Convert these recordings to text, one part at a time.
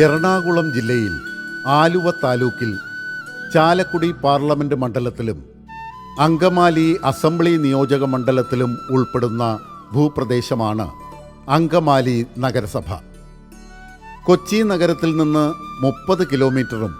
എറണാകുളം ജില്ലയിൽ ആലുവ താലൂക്കിൽ ചാലക്കുടി പാർലമെന്റ് മണ്ഡലത്തിലും അങ്കമാലി അസംബ്ലി നിയോജക മണ്ഡലത്തിലും ഉൾപ്പെടുന്ന ഭൂപ്രദേശമാണ് അങ്കമാലി നഗരസഭ. കൊച്ചി നഗരത്തിൽ നിന്ന് മുപ്പത് കിലോമീറ്ററും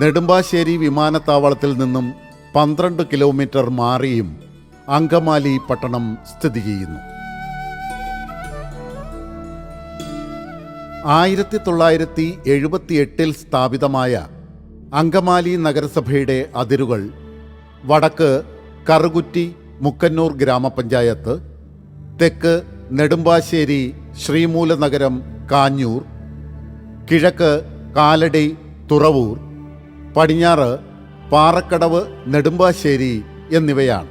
നെടുമ്പാശ്ശേരി വിമാനത്താവളത്തിൽ നിന്നും പന്ത്രണ്ട് കിലോമീറ്റർ മാറിയും അങ്കമാലി പട്ടണം സ്ഥിതി ചെയ്യുന്നു. ആയിരത്തി തൊള്ളായിരത്തി എഴുപത്തിയെട്ടിൽ സ്ഥാപിതമായ അങ്കമാലി നഗരസഭയുടെ അതിരുകൾ വടക്ക് കറുകുറ്റി മുക്കന്നൂർ ഗ്രാമപഞ്ചായത്ത് തെക്ക് നെടുമ്പാശ്ശേരി ശ്രീമൂലനഗരം കാഞ്ഞൂർ കിഴക്ക് കാലടി തുറവൂർ പടിഞ്ഞാറ് പാറക്കടവ് നെടുമ്പാശ്ശേരി എന്നിവയാണ്.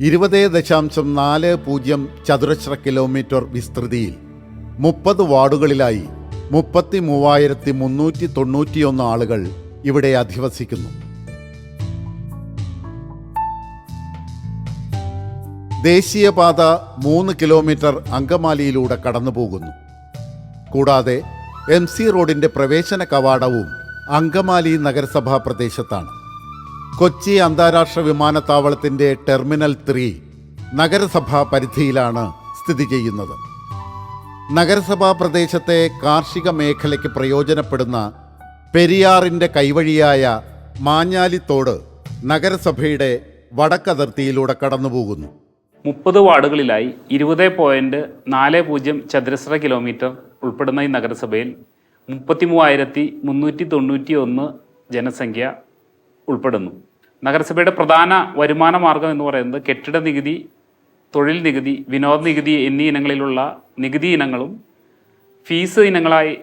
ഇരുപത് ദശാംശം നാല് പൂജ്യം ചതുരശ്ര കിലോമീറ്റർ വിസ്തൃതിയിൽ മുപ്പത് വാർഡുകളിലായി മുപ്പത്തി മൂവായിരത്തി മുന്നൂറ്റി തൊണ്ണൂറ്റിയൊന്ന് ആളുകൾ ഇവിടെ അധിവസിക്കുന്നു. ദേശീയപാത മൂന്ന് കിലോമീറ്റർ അങ്കമാലിയിലൂടെ കടന്നുപോകുന്നു. കൂടാതെ എം സി റോഡിന്റെ പ്രവേശന കവാടവും അങ്കമാലി നഗരസഭാ പ്രദേശത്താണ്. കൊച്ചി അന്താരാഷ്ട്ര വിമാനത്താവളത്തിന്റെ ടെർമിനൽ ത്രീ നഗരസഭാ പരിധിയിലാണ് സ്ഥിതി ചെയ്യുന്നത്. നഗരസഭാ പ്രദേശത്തെ കാർഷിക മേഖലയ്ക്ക് പ്രയോജനപ്പെടുന്ന പെരിയാറിന്റെ കൈവഴിയായ മാഞ്ഞാലിത്തോട് നഗരസഭയുടെ വടക്കതിർത്തിയിലൂടെ കടന്നുപോകുന്നു. മുപ്പത് വാർഡുകളിലായി ഇരുപത് പോയിന്റ് നാല് പൂജ്യം ചതുരശ്ര കിലോമീറ്റർ ഉൾപ്പെടുന്ന ഈ നഗരസഭയിൽ മുപ്പത്തി മൂവായിരത്തി മുന്നൂറ്റി തൊണ്ണൂറ്റി ഒന്ന് ജനസംഖ്യ ഉൾപ്പെടുന്നു. നഗരസഭയുടെ പ്രധാന വരുമാന മാർഗം എന്ന് പറയുന്നത് കെട്ടിട നികുതി തൊഴിൽ നികുതി വിനോദ നികുതി എന്നീ ഇനങ്ങളിലുള്ള നികുതി ഇനങ്ങളും ഫീസ് ഇനങ്ങളായി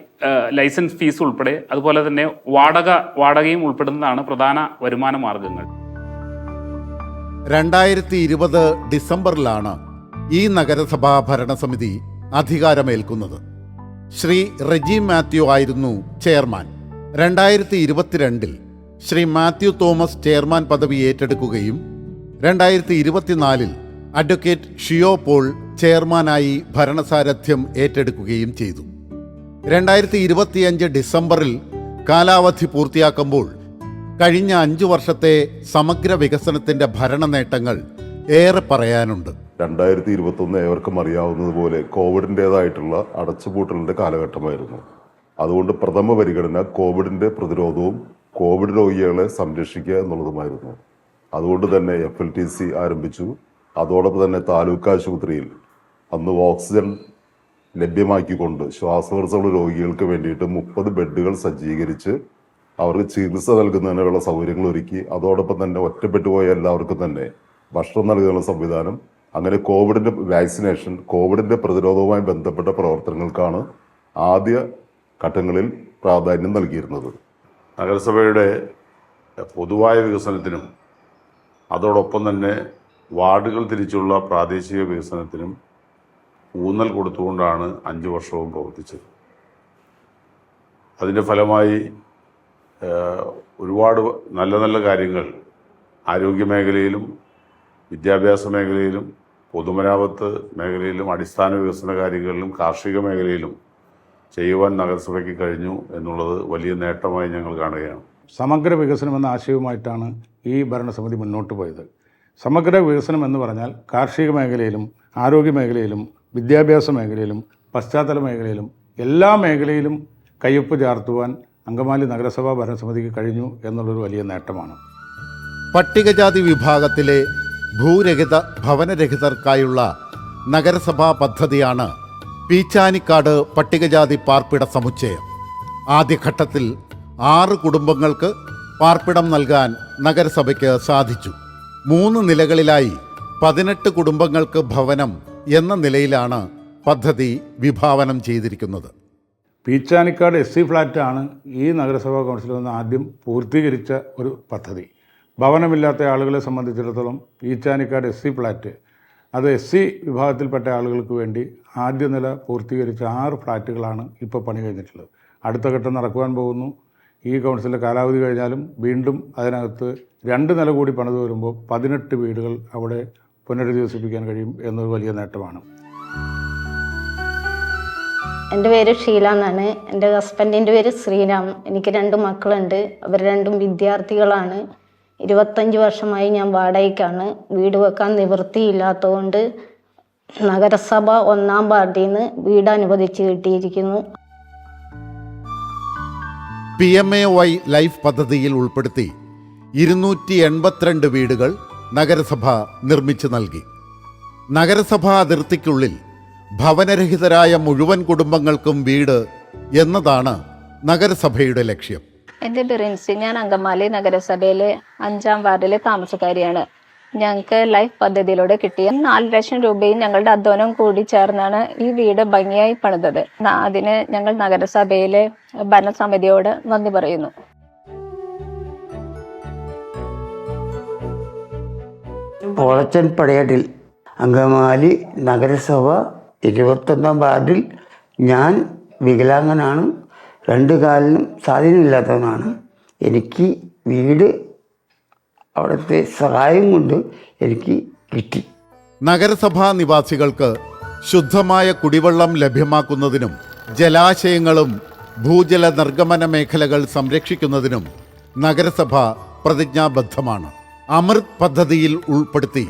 ലൈസൻസ് ഫീസ് ഉൾപ്പെടെ അതുപോലെ തന്നെ വാടക വാടകയും ഉൾപ്പെടുന്നതാണ് പ്രധാന വരുമാന മാർഗങ്ങൾ. രണ്ടായിരത്തി ഇരുപത് ഡിസംബറിലാണ് ഈ നഗരസഭാ ഭരണസമിതി അധികാരമേൽക്കുന്നത്. ശ്രീ റെജി മാത്യു ആയിരുന്നു ചെയർമാൻ. രണ്ടായിരത്തി ഇരുപത്തിരണ്ടിൽ ശ്രീ മാത്യു തോമസ് ചെയർമാൻ പദവി ഏറ്റെടുക്കുകയും രണ്ടായിരത്തി ഇരുപത്തിനാലിൽ അഡ്വക്കേറ്റ് ഷിയോ പോൾ ചെയർമാനായി ഭരണസാരഥ്യം ഏറ്റെടുക്കുകയും ചെയ്തു. രണ്ടായിരത്തി ഇരുപത്തിയഞ്ച് ഡിസംബറിൽ കാലാവധി പൂർത്തിയാക്കുമ്പോൾ കഴിഞ്ഞ അഞ്ചു വർഷത്തെ സമഗ്ര വികസനത്തിന്റെ ഭരണ നേട്ടങ്ങൾ ഏറെ പറയാനുണ്ട്. രണ്ടായിരത്തി ഇരുപത്തൊന്ന് ഏവർക്കും അറിയാവുന്നതുപോലെ കോവിഡിന്റെതായിട്ടുള്ള അടച്ചുപൂട്ടലിന്റെ കാലഘട്ടമായിരുന്നു. അതുകൊണ്ട് പ്രഥമ പരിഗണന കോവിഡിന്റെ പ്രതിരോധവും കോവിഡ് രോഗികളെ സംരക്ഷിക്കുക എന്നുള്ളതുമായിരുന്നു. അതുകൊണ്ട് തന്നെ എഫ് എൽ ടി സി ആരംഭിച്ചു. അതോടൊപ്പം തന്നെ താലൂക്ക് ആശുപത്രിയിൽ അന്ന് ഓക്സിജൻ ലഭ്യമാക്കിക്കൊണ്ട് ശ്വാസതടസ്സമുള്ള രോഗികൾക്ക് വേണ്ടിയിട്ട് മുപ്പത് ബെഡുകൾ സജ്ജീകരിച്ച് അവർക്ക് ചികിത്സ നൽകുന്നതിനുള്ള സൗകര്യങ്ങൾ ഒരുക്കി. അതോടൊപ്പം തന്നെ ഒറ്റപ്പെട്ടു പോയ എല്ലാവർക്കും തന്നെ ഭക്ഷണം നൽകുന്ന സംവിധാനം. അങ്ങനെ കോവിഡിന്റെ വാക്സിനേഷൻ കോവിഡിന്റെ പ്രതിരോധവുമായി ബന്ധപ്പെട്ട പ്രവർത്തനങ്ങൾക്കാണ് ആദ്യ ഘട്ടങ്ങളിൽ പ്രാധാന്യം നൽകിയിരുന്നത്. നഗരസഭയുടെ പൊതുവായ വികസനത്തിനും അതോടൊപ്പം തന്നെ വാർഡുകൾ തിരിച്ചുള്ള പ്രാദേശിക വികസനത്തിനും ഊന്നൽ കൊടുത്തുകൊണ്ടാണ് അഞ്ച് വർഷവും പ്രവർത്തിച്ചത്. അതിന്റെ ഫലമായി ഒരുപാട് നല്ല നല്ല കാര്യങ്ങൾ ആരോഗ്യ മേഖലയിലും വിദ്യാഭ്യാസ മേഖലയിലും പൊതുമരാമത്ത് മേഖലയിലും അടിസ്ഥാന വികസന കാര്യങ്ങളിലും കാർഷിക മേഖലയിലും ചെയ്യുവാൻ നഗരസഭയ്ക്ക് കഴിഞ്ഞു എന്നുള്ളത് വലിയ നേട്ടമായി ഞങ്ങൾ കാണുകയാണ്. സമഗ്ര വികസനം എന്ന ആശയവുമായിട്ടാണ് ഈ ഭരണസമിതി മുന്നോട്ട് പോയത്. സമഗ്ര വികസനം എന്ന് പറഞ്ഞാൽ കാർഷിക മേഖലയിലും ആരോഗ്യ മേഖലയിലും വിദ്യാഭ്യാസ മേഖലയിലും പശ്ചാത്തല മേഖലയിലും എല്ലാ മേഖലയിലും കയ്യൊപ്പ് ചാർത്തുവാൻ അങ്കമാലി നഗരസഭാ ഭരണസമിതിക്ക് കഴിഞ്ഞു എന്നുള്ളൊരു വലിയ നേട്ടമാണ്. പട്ടികജാതി വിഭാഗത്തിലെ ഭൂരഹിത ഭവനരഹിതർക്കായുള്ള നഗരസഭാ പദ്ധതിയാണ് പീച്ചാനിക്കാട് പട്ടികജാതി പാർപ്പിട സമുച്ചയം. ആദ്യഘട്ടത്തിൽ ആറ് കുടുംബങ്ങൾക്ക് പാർപ്പിടം നൽകാൻ നഗരസഭയ്ക്ക് സാധിച്ചു. മൂന്ന് നിലകളിലായി പതിനെട്ട് കുടുംബങ്ങൾക്ക് ഭവനം എന്ന നിലയിലാണ് പദ്ധതി വിഭാവനം ചെയ്തിരിക്കുന്നത്. പീച്ചാനിക്കാട് എസ് സി ഫ്ലാറ്റാണ് ഈ നഗരസഭാ കൗൺസിൽ നിന്ന് ആദ്യം പൂർത്തീകരിച്ച ഒരു പദ്ധതി. ഭവനമില്ലാത്ത ആളുകളെ സംബന്ധിച്ചിടത്തോളം പീച്ചാനിക്കാട് എസ് സി ഫ്ലാറ്റ് അത് എസ് സി വിഭാഗത്തിൽപ്പെട്ട ആളുകൾക്ക് വേണ്ടി ആദ്യ നില പൂർത്തീകരിച്ച ആറ് ഫ്ലാറ്റുകളാണ് ഇപ്പോൾ പണി കഴിഞ്ഞിട്ടുള്ളത്. അടുത്ത ഘട്ടം നടക്കുവാൻ പോകുന്നു. ഈ കൗൺസിലിന്റെ കാലാവധി കഴിഞ്ഞാലും വീണ്ടും അതിനകത്ത് രണ്ട് നില കൂടി പണിത് വരുമ്പോൾ പതിനെട്ട് വീടുകൾ അവിടെ പുനരധിവസിപ്പിക്കാൻ കഴിയും എന്നൊരു വലിയ നേട്ടമാണ്. എന്റെ പേര് ഷീല എന്നാണ്. എന്റെ ഹസ്ബൻഡിന്റെ പേര് ശ്രീരാം. എനിക്ക് രണ്ട് മക്കളുണ്ട്. അവർ രണ്ടും വിദ്യാർത്ഥികളാണ്. ഇരുപത്തഞ്ച് വർഷമായി ഞാൻ വാടകയ്ക്കാണ്. വീട് വെക്കാൻ നിവൃത്തിയില്ലാത്തതുകൊണ്ട് നഗരസഭ ഒന്നാം വാർഡിൽ നിന്ന് വീട് അനുവദിച്ച് കിട്ടിയിരിക്കുന്നു. P M A Y life പദ്ധതിയിൽ ഉൾപ്പെടുത്തി ഇരുന്നൂറ്റി എൺപത്തിരണ്ട് വീടുകൾ നഗരസഭ നിർമ്മിച്ചു നൽകി. നഗരസഭാ അതിർത്തിക്കുള്ളിൽ ഭവനരഹിതരായ മുഴുവൻ കുടുംബങ്ങൾക്കും വീട് എന്നതാണ് നഗരസഭയുടെ ലക്ഷ്യം. എന്റെ ഇൻസി ഞാൻ അങ്കമാലി നഗരസഭയിലെ അഞ്ചാം വാർഡിലെ താമസക്കാരിയാണ്. ഞങ്ങൾക്ക് ലൈഫ് പദ്ധതിയിലൂടെ കിട്ടിയ നാല് ലക്ഷം രൂപയും ഞങ്ങളുടെ അധ്വാനം കൂടി ചേർന്നാണ് ഈ വീട് ഭംഗിയായി പണിതത്. അതിന് ഞങ്ങൾ നഗരസഭയിലെ ഭരണസമിതിയോട് നന്ദി പറയുന്നു. പൊളച്ചൻ പടയാട്ടിൽ അങ്കമാലി നഗരസഭ ഇരുപത്തൊന്നാം വാർഡിൽ ഞാൻ വികലാംഗനാണ്. രണ്ട് കാലിനും സ്വാധീനമില്ലാത്തവനാണ്. എനിക്ക് വീട് അവിടുത്തെ സഹായം കൊണ്ട് എനിക്ക് കിട്ടി. നഗരസഭാ നിവാസികൾക്ക് ശുദ്ധമായ കുടിവെള്ളം ലഭ്യമാക്കുന്നതിനും ജലാശയങ്ങളും ഭൂജല നിർഗമന മേഖലകൾ സംരക്ഷിക്കുന്നതിനും നഗരസഭ പ്രതിജ്ഞാബദ്ധമാണ്. അമൃത് പദ്ധതിയിൽ ഉൾപ്പെടുത്തി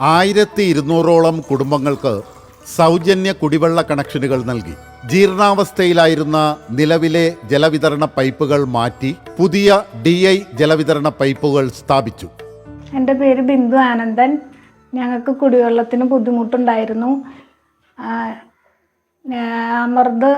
ആയിരത്തി ഇരുന്നൂറോളം കുടുംബങ്ങൾക്ക് സൗജന്യ കുടിവെള്ള കണക്ഷനുകൾ നൽകി. ജീർണാവസ്ഥയിലായിരുന്ന നിലവിലെ ജലവിതരണ പൈപ്പുകൾ മാറ്റി പുതിയ ഡി ഐ ജലവിതരണ പൈപ്പുകൾ സ്ഥാപിച്ചു. എന്റെ പേര് ബിന്ദു ആനന്ദൻ. ഞങ്ങൾക്ക് കുടിവെള്ളത്തിന് ബുദ്ധിമുട്ടുണ്ടായിരുന്നു. അമൃത്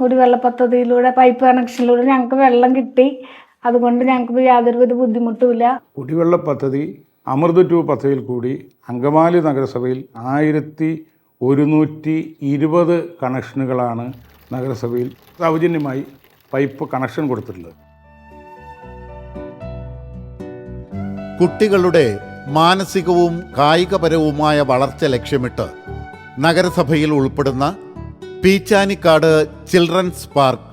കുടിവെള്ള പദ്ധതിയിലൂടെ പൈപ്പ് കണക്ഷനിലൂടെ ഞങ്ങൾക്ക് വെള്ളം കിട്ടി. അതുകൊണ്ട് ഞങ്ങൾക്ക് യാതൊരുവിധ ബുദ്ധിമുട്ടുമില്ല കുടിവെള്ള പദ്ധതി അമൃത് ടു പദ്ധതിയിൽ കൂടി അങ്കമാലി നഗരസഭയിൽ ആയിരത്തി ഒരുന്നൂറ്റി ഇരുപത് കണക്ഷനുകളാണ് നഗരസഭയിൽ സൗജന്യമായി പൈപ്പ് കണക്ഷൻ കൊടുത്തിട്ടുള്ളത്. കുട്ടികളുടെ മാനസികവും കായികപരവുമായ വളർച്ച ലക്ഷ്യമിട്ട് നഗരസഭയിൽ ഉൾപ്പെടുന്ന പീച്ചാനിക്കാട് ചിൽഡ്രൻസ് പാർക്ക്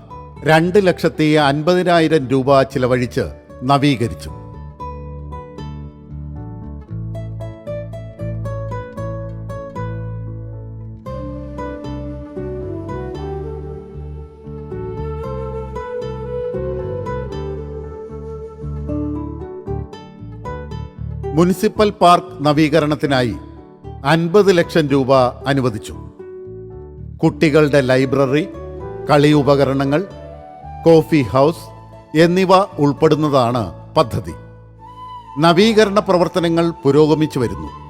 രണ്ട് ലക്ഷത്തി അൻപതിനായിരം രൂപ ചിലവഴിച്ച് നവീകരിച്ചു. മുനിസിപ്പൽ പാർക്ക് നവീകരണത്തിനായി അൻപത് ലക്ഷം രൂപ അനുവദിച്ചു. കുട്ടികളുടെ ലൈബ്രറി കളി ഉപകരണങ്ങൾ കോഫി ഹൗസ് എന്നിവ ഉൾപ്പെടുന്നതാണ് പദ്ധതി. നവീകരണ പ്രവർത്തനങ്ങൾ പുരോഗമിച്ചു വരുന്നു.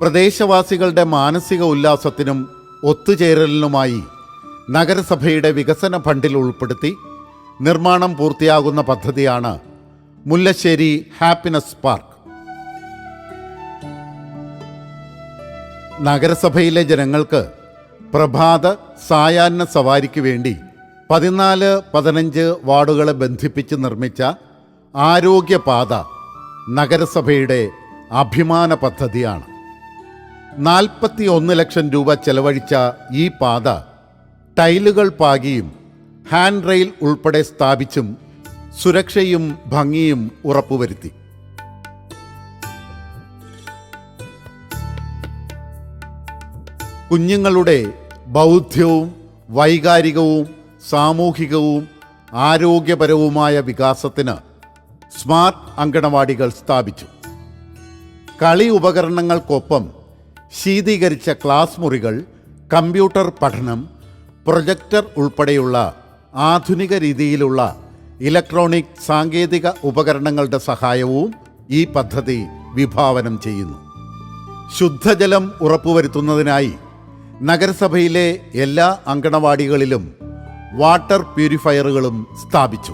പ്രദേശവാസികളുടെ മാനസിക ഉല്ലാസത്തിനും ഒത്തുചേരലിനുമായി നഗരസഭയുടെ വികസന ഫണ്ടിൽ ഉൾപ്പെടുത്തി നിർമ്മാണം പൂർത്തിയാകുന്ന പദ്ധതിയാണ് മുല്ലശ്ശേരി ഹാപ്പിനെസ് പാർക്ക്. നഗരസഭയിലെ ജനങ്ങൾക്ക് പ്രഭാത സായാഹ്ന സവാരിക്ക് വേണ്ടി പതിനാല് പതിനഞ്ച് വാർഡുകളെ ബന്ധിപ്പിച്ച് നിർമ്മിച്ച ആരോഗ്യപാത നഗരസഭയുടെ അഭിമാന പദ്ധതിയാണ്. നാൽപ്പത്തി ഒന്ന് ലക്ഷം രൂപ ചെലവഴിച്ച ഈ പാത ടൈലുകൾ പാകിയും ഹാൻഡ് റെയിൽ ഉൾപ്പെടെ സ്ഥാപിച്ചും സുരക്ഷയും ഭംഗിയും ഉറപ്പുവരുത്തി. കുഞ്ഞുങ്ങളുടെ ബൗദ്ധ്യവും വൈകാരികവും സാമൂഹികവും ആരോഗ്യപരവുമായ വികാസത്തിന് സ്മാർട്ട് അങ്കണവാടികൾ സ്ഥാപിച്ചു. കളി ഉപകരണങ്ങൾക്കൊപ്പം ശീതീകരിച്ച ക്ലാസ് മുറികൾ കമ്പ്യൂട്ടർ പഠനം പ്രൊജക്ടർ ഉൾപ്പെടെയുള്ള ആധുനിക രീതിയിലുള്ള ഇലക്ട്രോണിക് സാങ്കേതിക ഉപകരണങ്ങളുടെ സഹായവും ഈ പദ്ധതി വിഭാവനം ചെയ്യുന്നു. ശുദ്ധജലം ഉറപ്പുവരുത്തുന്നതിനായി നഗരസഭയിലെ എല്ലാ അങ്കണവാടികളിലും വാട്ടർ പ്യൂരിഫയറുകളും സ്ഥാപിച്ചു.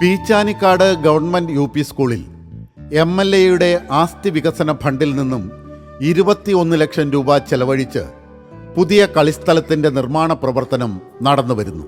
പീച്ചാനിക്കാട് ഗവൺമെന്റ് യു സ്കൂളിൽ എം എൽ എയുടെ ആസ്തി വികസന ഫണ്ടിൽ നിന്നും ഇരുപത്തിയൊന്ന് ലക്ഷം രൂപ ചെലവഴിച്ച് പുതിയ കളിസ്ഥലത്തിന്റെ നിർമ്മാണ പ്രവർത്തനം നടന്നുവരുന്നു.